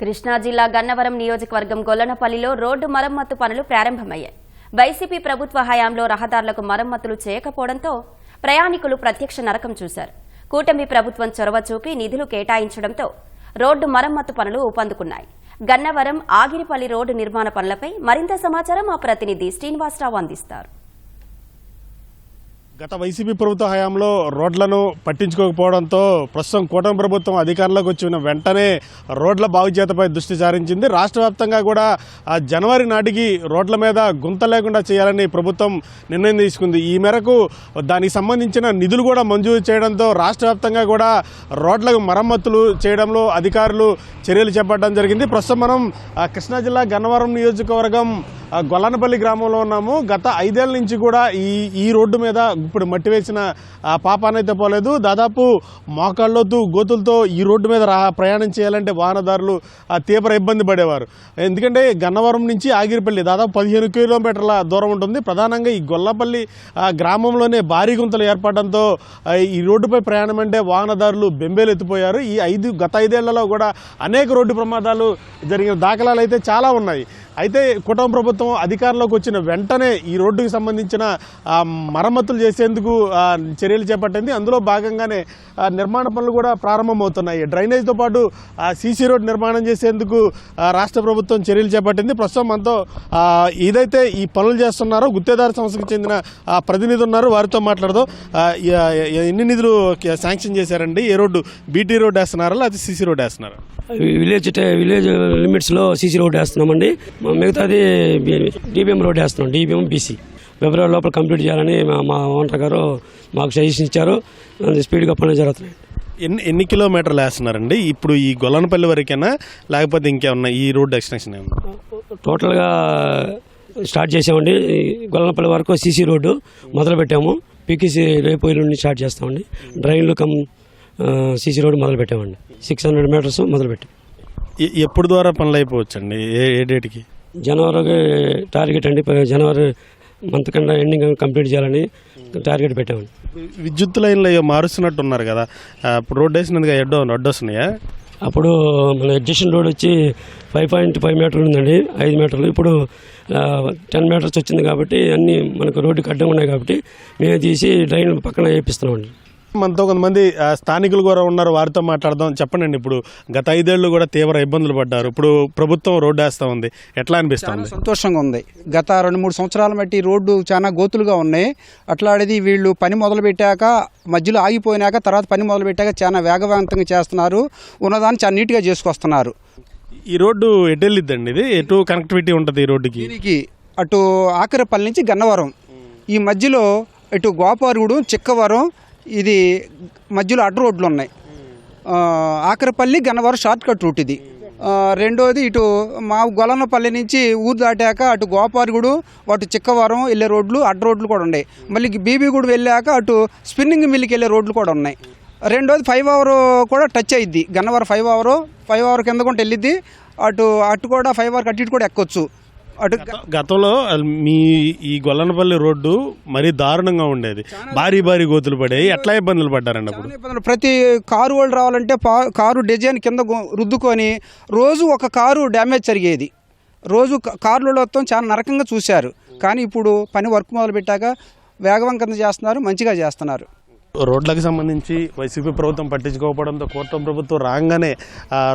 కృష్ణా జిల్లా గన్నవరం నియోజకవర్గం గొల్లనపల్లిలో రోడ్డు మరమ్మత్తు పనులు ప్రారంభమయ్యాయి. వైసీపీ ప్రభుత్వ హయాంలో రహదారులకు మరమ్మతులు చేయకపోవడంతో ప్రయాణికులు ప్రత్యక్ష నరకం చూశారు. కూటమి ప్రభుత్వం చొరవ చూపి నిధులు కేటాయించడంతో రోడ్డు మరమ్మత్తు పనులు ఊపందుకున్నాయి. గన్నవరం ఆగిరిపల్లి రోడ్డు నిర్మాణ పనులపై మరింత సమాచారం మా ప్రతినిధి శ్రీనివాసరావు అందిస్తారు. గత వైసీపీ ప్రభుత్వ హయాంలో రోడ్లను పట్టించుకోకపోవడంతో ప్రస్తుతం కూటమి ప్రభుత్వం అధికారంలోకి వచ్చిన వెంటనే రోడ్ల బాగుచేతపై దృష్టి సారించింది. రాష్ట్ర వ్యాప్తంగా కూడా జనవరి నాటికి రోడ్ల మీద గుంత లేకుండా చేయాలని ప్రభుత్వం నిర్ణయం తీసుకుంది. ఈ మేరకు దానికి సంబంధించిన నిధులు కూడా మంజూరు చేయడంతో రాష్ట్ర వ్యాప్తంగా కూడా రోడ్లకు మరమ్మతులు చేయడంలో అధికారులు చర్యలు చేపట్టడం జరిగింది. ప్రస్తుతం మనం కృష్ణా జిల్లా గన్నవరం నియోజకవర్గం గొల్లనపల్లి గ్రామంలో ఉన్నాము. గత ఐదేళ్ళ నుంచి కూడా ఈ ఈ రోడ్డు మీద ఇప్పుడు మట్టి వేసిన పాపానైతే పోలేదు. దాదాపు మోకాళ్ళతో గోతులతో ఈ రోడ్డు మీద రా ప్రయాణం చేయాలంటే వాహనదారులు తీవ్ర ఇబ్బంది పడేవారు. ఎందుకంటే గన్నవరం నుంచి ఆగిరిపల్లి దాదాపు పదిహేను కిలోమీటర్ల దూరం ఉంటుంది. ప్రధానంగా ఈ గొల్లపల్లి గ్రామంలోనే భారీ గుంతలు ఏర్పడడంతో ఈ రోడ్డుపై ప్రయాణం అంటే వాహనదారులు బెంబేలు ఎత్తిపోయారు. ఈ ఐదు గత ఐదేళ్ళలో కూడా అనేక రోడ్డు ప్రమాదాలు జరిగిన దాఖలాలు అయితే చాలా ఉన్నాయి. అయితే కుటుంబ ప్రభుత్వం అధికారంలోకి వచ్చిన వెంటనే ఈ రోడ్డుకి సంబంధించిన మరమ్మతులు చేసేందుకు చర్యలు చేపట్టింది. అందులో భాగంగానే నిర్మాణ పనులు కూడా ప్రారంభమవుతున్నాయి. డ్రైనేజ్తో పాటు సీసీ రోడ్ నిర్మాణం చేసేందుకు రాష్ట్ర ప్రభుత్వం చర్యలు చేపట్టింది. ప్రస్తుతం మనతో ఏదైతే ఈ పనులు చేస్తున్నారో గుత్తేదారు సంస్థకు చెందిన ప్రతినిధి ఉన్నారు. వారితో మాట్లాడదాం. ఎన్ని నిధులు శాంక్షన్ చేశారండి? ఏ రోడ్డు బీటీ రోడ్ వేస్తున్నారా? లేకపోతే సీసీ రోడ్ వేస్తున్నారా? విలేజ్ విలేజ్ లిమిట్స్లో సీసీ రోడ్ వేస్తున్నామండి. మిగతాది డిబిఎం రోడ్ వేస్తున్నాం డిబిఎం బీసీ ఫిబ్రవరి లోపల కంప్లీట్ చేయాలని మా- మా ఓనర్ గారు మాకు సజెషన్ ఇచ్చారు. స్పీడ్గా పనులు జరుగుతున్నాయి. ఎన్ని ఎన్ని కిలోమీటర్లు వేస్తున్నారండి? ఇప్పుడు ఈ గొల్లనపల్లి వరకేనా? లేకపోతే ఇంకేమన్నా ఈ రోడ్ ఎక్స్టెన్షన్ ఏమన్నా? టోటల్గా స్టార్ట్ చేసామండి. గొల్లనపల్లి వరకు సీసీ రోడ్డు మొదలు పెట్టాము పీకేసీ రేపు నుండి స్టార్ట్ చేస్తామండి. డ్రైన్లు కమ్ సీసీ రోడ్డు మొదలు పెట్టామండి సిక్స్ హండ్రెడ్ మీటర్స్ మొదలు పెట్టాం ఎ- ఎప్పుడు ద్వారా పనులు అయిపోవచ్చండి? ఏ ఏ డేట్కి? జనవరికి టార్గెట్ అండి. జనవరి మంత్ కన్నా ఎండింగ్ కంప్లీట్ చేయాలని టార్గెట్ పెట్టామండి. విద్యుత్ లైన్లు మారుస్తున్నట్టు ఉన్నారు కదా. ఇప్పుడు రోడ్ వేసినందుకు అడ్డు అడ్డు వస్తున్నాయా? అప్పుడు మన అడ్జషన్ రోడ్ వచ్చి ఫైవ్ పాయింట్ ఫైవ్ మీటర్లు ఉందండి. ఐదు మీటర్లు. ఇప్పుడు టెన్ మీటర్స్ వచ్చింది కాబట్టి అన్నీ మనకు రోడ్డుకి అడ్డం ఉన్నాయి కాబట్టి మేమే తీసి డ్రైన్ పక్కన వేపిస్తున్నామండి. మనతో కొంతమంది స్థానికులు కూడా ఉన్నారు. వారితో మాట్లాడదాం. చెప్పండి ఇప్పుడు. గత ఐదేళ్ళు కూడా తీవ్ర ఇబ్బందులు పడ్డారు. ఇప్పుడు ప్రభుత్వం రోడ్డు వేస్తా ఉంది. ఎట్లా అనిపిస్తుంది సంతోషంగా ఉంది. గత రెండు మూడు సంవత్సరాల బట్టి రోడ్డు చాలా గోతులుగా ఉన్నాయి. అట్లాంటిది వీళ్ళు పని మొదలు పెట్టాక మధ్యలో ఆగిపోయినాక తర్వాత పని మొదలు పెట్టాక చాలా వేగవంతంగా చేస్తున్నారు. ఉన్నదాన్ని చాలా నీట్గా చేసుకొస్తున్నారు. ఈ రోడ్డు ఎటు వెళ్ళిద్దండి ఇది? ఎటు కనెక్టివిటీ ఉంటుంది ఈ రోడ్డుకి? దీనికి అటు ఆకరపల్లి నుంచి గన్నవరం. ఈ మధ్యలో ఇటు గోపారుగుడు చిక్కవరం ఇది మధ్యలో అడ్డు రోడ్లు ఉన్నాయి. Akarapalli Gannavaram short cut route ఇది. రెండోది ఇటు మా గొలనపల్లి నుంచి ఊరు దాటాక అటు గోపారుగుడు అటు చిక్కవరం వెళ్ళే రోడ్లు అడ్డు రోడ్లు కూడా ఉన్నాయి. మళ్ళీ బీబీగూడు వెళ్ళాక అటు స్పిన్నింగ్ మిల్కి వెళ్ళే రోడ్లు కూడా ఉన్నాయి. రెండోది ఫైవ్ అవర్ కూడా టచ్ అయ్యిద్ది Gannavaram five hour five hour కింద కూడా వెళ్ళిద్ది. అటు అటు కూడా ఫైవ్ అవర్ అటు ఇటు కూడా ఎక్కొచ్చు. అటు గతంలో మీ ఈ గొల్లనపల్లి రోడ్డు మరీ దారుణంగా ఉండేది. భారీ భారీ గోతులు పడేవి ఎట్లా ఇబ్బందులు పడ్డారండి అప్పుడు? ఇబ్బందులు. ప్రతి కారు వాళ్ళు రావాలంటే కారు డిజైన్ కింద రుద్దుకొని రోజు ఒక కారు డ్యామేజ్ జరిగేది. రోజు కార్లు మొత్తం చాలా నరకంగా చూశారు. కానీ ఇప్పుడు పని వర్క్ మొదలు పెట్టాక వేగవంతంగా చేస్తున్నారు మంచిగా చేస్తున్నారు. రోడ్లకు సంబంధించి వైసీపీ ప్రభుత్వం పట్టించుకోకపోవడంతో కూటమి ప్రభుత్వం రాగానే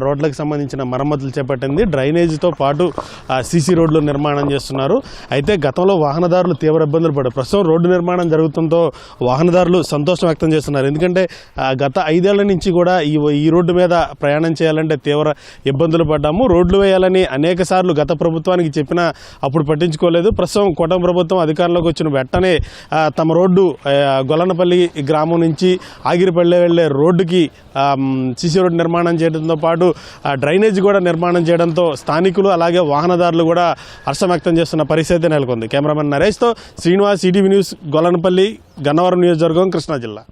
రోడ్లకు సంబంధించిన మరమ్మతులు చేపట్టింది. డ్రైనేజీతో పాటు సీసీ రోడ్లు నిర్మాణం చేస్తున్నారు. అయితే గతంలో వాహనదారులు తీవ్ర ఇబ్బందులు పడ్డారు. ప్రస్తుతం రోడ్డు నిర్మాణం జరుగుతుందో వాహనదారులు సంతోషం వ్యక్తం చేస్తున్నారు. ఎందుకంటే గత ఐదేళ్ళ నుంచి కూడా ఈ ఈ రోడ్డు మీద ప్రయాణం చేయాలంటే తీవ్ర ఇబ్బందులు పడ్డాము. రోడ్లు వేయాలని అనేక సార్లు గత ప్రభుత్వానికి చెప్పినా అప్పుడు పట్టించుకోలేదు. ప్రస్తుతం కూటమి ప్రభుత్వం అధికారంలోకి వచ్చిన వెంటనే తమ రోడ్డు గొల్లనపల్లి గ్రామం నుంచి ఆగిరిపల్లె వెళ్ళే రోడ్డుకి సిసి రోడ్డు నిర్మాణం చేయడంతో పాటు డ్రైనేజ్ కూడా నిర్మాణం చేయడంతో స్థానికులు అలాగే వాహనదారులు కూడా హర్షం వ్యక్తం చేస్తున్న పరిస్థితి నెలకొంది. కెమెరామెన్ నరేష్తో శ్రీనివాస్ ఈటీవీ న్యూస్ గొల్లనపల్లి గన్నవరం నియోజకవర్గం కృష్ణా జిల్లా.